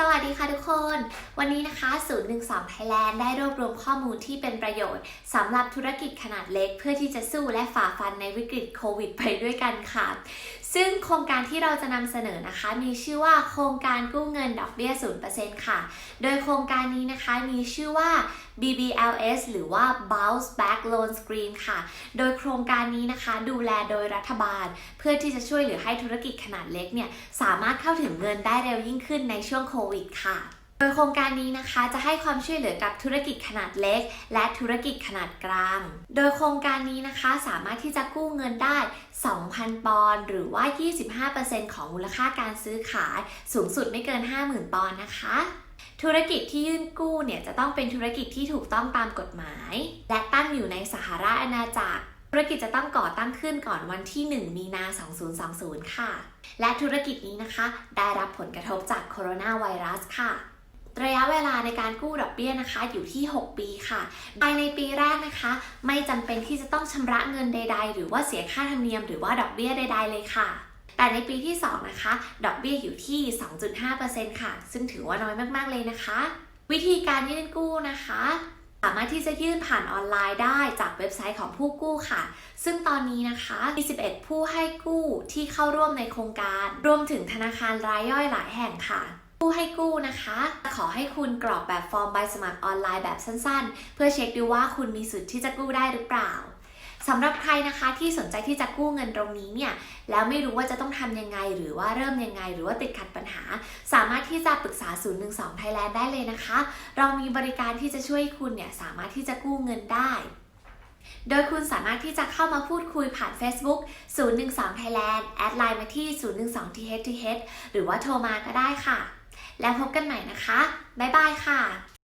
สวัสดีค่ะทุกคน วันนี้นะคะ012 Thailand ได้รวบรวมข้อมูลที่เป็นประโยชน์สำหรับธุรกิจขนาดเล็ก เพื่อที่จะสู้และฝ่าฟันในวิกฤตโควิดไปด้วยกันค่ะซึ่งโครงการที่เราจะนำเสนอนะคะ มีชื่อว่าโครงการกู้เงินดอกเบี้ย 0%ค่ะ โดยโครงการนี้นะคะมีชื่อว่า BBLS หรือว่า Bounce Back Loan Scheme ค่ะ โดยโครงการนี้นะคะดูแลโดยรัฐบาล เพื่อที่จะช่วยเหลือให้ธุรกิจขนาดเล็กเนี่ยสามารถเข้าถึงเงินได้เร็วยิ่งขึ้นในช่วงโควิดค่ะ โดยโครงการนี้นะคะจะให้ความช่วยเหลือกับธุรกิจขนาดเล็ก และธุรกิจขนาดกลาง โดยโครงการนี้นะคะสามารถที่จะกู้เงินได้ 2,000 ปอนด์หรือว่า 25%ของมูลค่าการซื้อขาย สูงสุดไม่เกิน 50,000 ปอนด์นะคะธุรกิจที่ยื่นกู้เนี่ยจะต้องเป็นธุรกิจที่ถูกต้องตามกฎหมาย และตั้งอยู่ในสหราชอาณาจักร ธุรกิจจะต้องก่อตั้งขึ้นก่อนวันที่ 1 มีนา 2020 ค่ะ และธุรกิจนี้นะคะ ได้รับผลกระทบจากโคโรนาไวรัสค่ะ ระยะเวลาในการกู้ดอกเบี้ยนะคะอยู่ที่ 6 ปีค่ะภายในปีแรกนะคะ ไม่จำเป็นที่จะต้องชำระเงินใด ๆ หรือว่าเสียค่าธรรมเนียมหรือว่าดอกเบี้ยใด ๆ เลยค่ะแต่ในปีที่ 2 นะคะ ดอกเบี้ยอยู่ที่ 2.5%ค่ะ ซึ่งถือว่าน้อยมาก ๆ เลยนะคะ วิธีการยื่นกู้นะคะ สามารถที่จะยื่นผ่านออนไลน์ได้จากเว็บไซต์ของผู้กู้ค่ะ ซึ่งตอนนี้นะคะมี11ผู้ให้กู้ที่เข้าร่วมในโครงการ รวมถึงธนาคารรายย่อยหลายแห่งค่ะ ผู้ให้กู้นะคะ ขอให้คุณกรอกแบบฟอร์มใบสมัครออนไลน์แบบสั้นๆ เพื่อเช็คดูว่าคุณมีสิทธิ์ที่จะกู้ได้หรือเปล่าสำหรับใครนะคะที่สนใจที่จะกู้เงินตรงนี้เนี่ยแล้วไม่รู้ว่าจะต้องทำยังไง หรือว่าเริ่มยังไง หรือว่าติดขัดปัญหา สามารถที่จะปรึกษา 012 Thailand ได้เลยนะคะ เรามีบริการที่จะช่วยคุณเนี่ยสามารถที่จะกู้เงินได้ โดยคุณสามารถที่จะเข้ามาพูดคุยผ่าน Facebook 012 Thailand แอดไลน์มาที่ 012 THTH หรือว่าโทรมาก็ได้ค่ะ แล้วพบกันใหม่นะคะ บ๊ายบายค่ะ